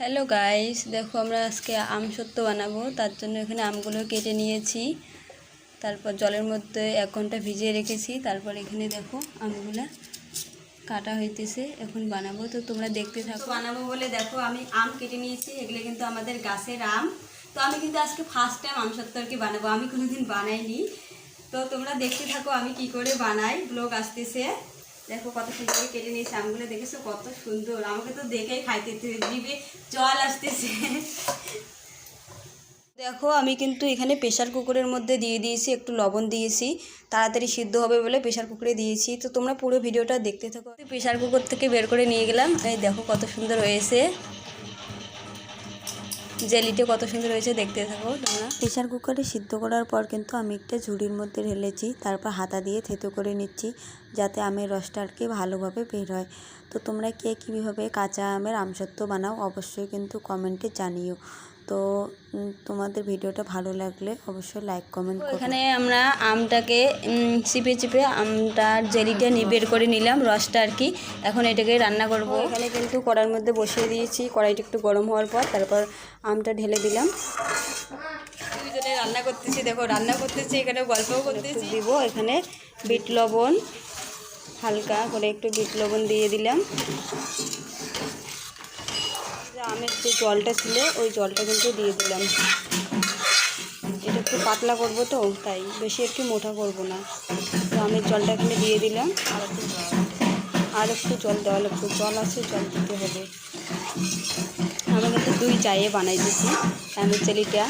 Hello guys দেখো, আমরা আজকে আম সত্য বানাবো। তার জন্য এখানে আমগুলো কেটে নিয়েছি। তারপর জলের মধ্যে এক ঘণ্টা ভিজিয়ে রেখেছি। তারপর এখানে দেখো, আমগুলো কাটা হইতেছে। এখন বানাবো। তো তোমরা দেখতে থাকো। বানাবো বলে দেখো, আমি আম কেটে নিয়েছি। এগুলো কিন্তু আমাদের গাছের আম। তো আমি কিন্তু আজকে ফার্স্ট টাইম আম সত্য আর কি বানাবো। আমি কোনোদিন বানাইনি। তো তোমরা দেখতে থাকো, আমি কি করে বানাই। ব্লগ আসতেছে। দেখো কত সুন্দর কেটে নিয়েছে আমগুলো দেখেছ কত সুন্দর? আমাকে তো দেখেই খাইতে দিবে জল আসতেছে। দেখো, আমি কিন্তু এখানে প্রেশার কুকারের মধ্যে দিয়ে দিয়েছি, একটু লবণ দিয়েছি। তাড়াতাড়ি সিদ্ধ হবে বলে প্রেশার কুকারে দিয়েছি। তো তোমরা পুরো ভিডিওটা দেখতে থাকো। প্রেশার কুকার থেকে বের করে নিয়ে গেলাম। এই দেখো কত সুন্দর হয়েছে। জেলিটা কত সুন্দর হয়েছে দেখতে থাকো, তোমরা। প্রেশার কুকারে সিদ্ধ করার পর কিন্তু আমি একটা ঝুড়ির মধ্যে ঢেলেছি, তারপর হাতা দিয়ে থেতো করে নিচ্ছি, যাতে আমের রসটা আর কি ভালোভাবে বের হয়। তো তোমরা কে কীভাবে কাঁচা আমের আমসত্ত্ব বানাও অবশ্যই কিন্তু কমেন্টে জানিও। তো তোমাদের ভিডিওটা ভালো লাগলে অবশ্যই লাইক কমেন্ট এখানে আমরা আমটাকে চিপে চিপে আমটার জেলিটা বের করে নিলাম রসটা আর কি। এখন এটাকে রান্না করব। এখানে কিন্তু কড়ার মধ্যে বসিয়ে দিয়েছি কড়াইটা একটু গরম হওয়ার পর তারপর আমটা ঢেলে দিলাম। দুজনে রান্না করতেছি দেখো রান্না করতেছি এখানে গল্পও করতেছি। দিব এখানে বিট লবণ হালকা করে একটু বিট লবণ দিয়ে দিলাম। আমের যে জলটা ছিল ওই জলটা কিন্তু দিয়ে দিলাম। এটা একটু পাতলা করব তো, তাই বেশি একটু মোটা করব না। তো আমের জলটা এখানে দিয়ে দিলাম। আর একটু আর একটু জল দেওয়া লাগবে। জল আছে, জল দিতে হবে। আমরা কিন্তু দুই চায়ে বানাই দিছি আমের জেলিটা।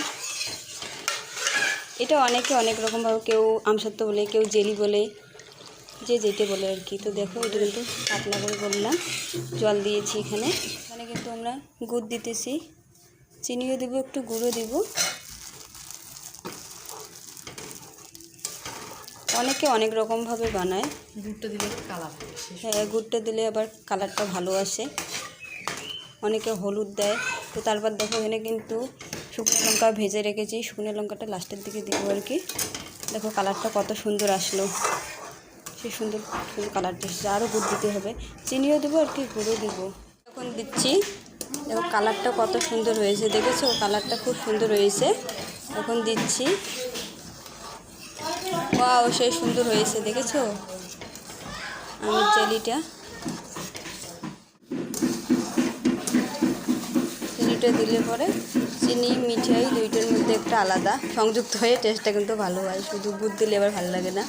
এটা অনেকে অনেক রকমভাবে কেউ আমসত্ত্ব বলে, কেউ জেলি বলে। যে যেটা বলে আর কি। তো দেখো এটা কিন্তু পাতলা করে করলাম জল দিয়েছি এখানে। এখানে কিন্তু আমরা গুড় দিতেছি। চিনিও দেবো একটু গুঁড়ো দিব। অনেকে অনেক রকমভাবে বানায়। গুড়টা দিলে কালার হ্যাঁ গুড়টা দিলে আবার কালারটা ভালো আসে। অনেকে হলুদ দেয়। তো তারপর দেখো এখানে কিন্তু শুকনো লঙ্কা ভেজে রেখেছি। শুকনো লঙ্কাটা লাস্টের দিকে দিব আর কি। দেখো কালারটা কত সুন্দর আসলো। সে সুন্দর কালারটা এসেছে আরও গুড় দিতে হবে। চিনিও দেবো আর কি গুঁড়ো দিব। এখন দিচ্ছি, দেখো কালারটা কত সুন্দর হয়েছে, দেখেছ? কালারটা খুব সুন্দর হয়েছে। এখন দিচ্ছি ওয়াও সেই সুন্দর হয়েছে, দেখেছ? আমের জেলিটা চিনিটা দিলে পরে চিনি, মিঠাই, দুইটার মধ্যে একটা আলাদা, সংযুক্ত হয়ে টেস্টটা কিন্তু ভালো হয়। শুধু গুড় দিলে আবার ভালো লাগে না।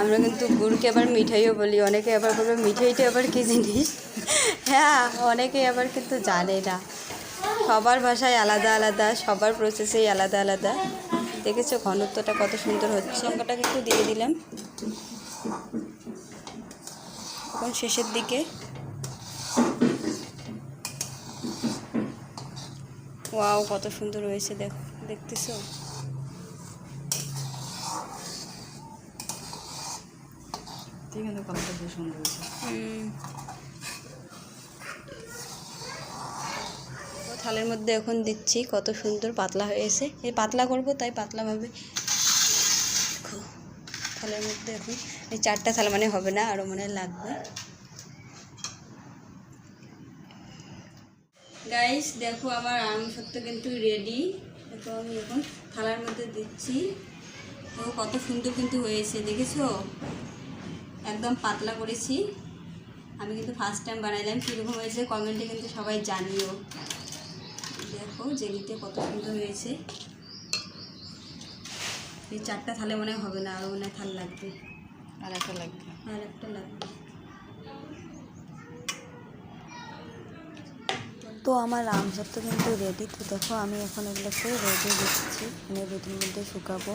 আমরা কিন্তু গুড়কে আবার মিঠাইও বলি, অনেকে আবার বলবে, মিঠাইটা আবার কী জিনিস? হ্যাঁ অনেকে আবার কিন্তু জানে না সবার ভাষায় আলাদা আলাদা, সবার প্রসেসেই আলাদা আলাদা। দেখেছ ঘনত্বটা কত সুন্দর হচ্ছে। লঙ্কাটা কিন্তু দিয়ে দিলাম। এখন শেষের দিকে। ওয়াও, কত সুন্দর হয়েছে দেখ, দেখতেছো? ঠিক আছে কালারটা বেশ সুন্দর হয়েছে। থালের মধ্যে এখন দিচ্ছি, কত সুন্দর পাতলা হয়েছে এই পাতলা করব, তাই পাতলাভাবে থালের মধ্যে এখন এই চারটা থাল মানে হবে না আরও মানে লাগবে। গাইস দেখো আমার আম সত্য কিন্তু রেডি দেখো আমি এখন থালার মধ্যে দিচ্ছি। দেখো কত সুন্দর কিন্তু হয়েছে, দেখেছ? একদম পাতলা করেছি। আমি কিন্তু ফার্স্ট টাইম বানাইলাম কীরকম হয়েছে কমেন্টে কিন্তু সবাই জানিও। দেখো জেলিতে কত সুন্দর হয়েছে। এই চারটা থালে মনে হয় হবে না আরও মনে হয় থাল লাগবে। আর একটা লাগবে। আর একটা লাগবে। তো আমার আমসত্ত্ব কিন্তু রেডি তো দেখো আমি এখন এগুলোকে রেডি দিচ্ছি মানে রোদের মধ্যে শুকাবো।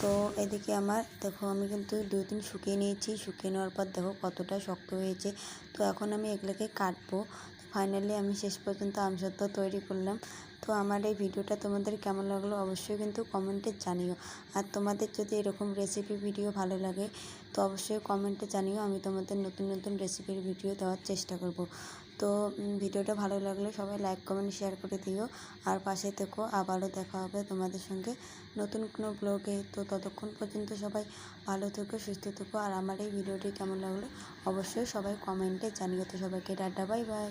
তো এদিকে আমার, দেখো আমি কিন্তু দুই দিন শুকিয়ে নিয়েছি। শুকিয়ে নেওয়ার পর দেখো কতটা শক্ত হয়েছে। তো এখন আমি এগুলোকে কাটবো। ফাইনালি আমি শেষ পর্যন্ত আমসত্ত্ব তৈরি করলাম। তো আমার এই ভিডিওটা তোমাদের কেমন লাগল অবশ্যই কিন্তু কমেন্টে জানিও। আর তোমাদের যদি এরকম রেসিপি ভিডিও ভালো লাগে, তো অবশ্যই কমেন্টে জানিও, আমি তোমাদের নতুন নতুন রেসিপির ভিডিও দেওয়ার চেষ্টা করব। তো ভিডিওটা ভালো লাগলে সবাই লাইক কমেন্ট শেয়ার করে দিও। আর পাশে থেকো, আবারও দেখা হবে তোমাদের সঙ্গে নতুন কোনো ব্লগে তো ততক্ষণ পর্যন্ত সবাই ভালো থেকো, সুস্থ থেকো। আর আমার এই ভিডিওটি কেমন লাগল অবশ্যই সবাই কমেন্টে জানিও। তো সবাইকে টাটা বাই বাই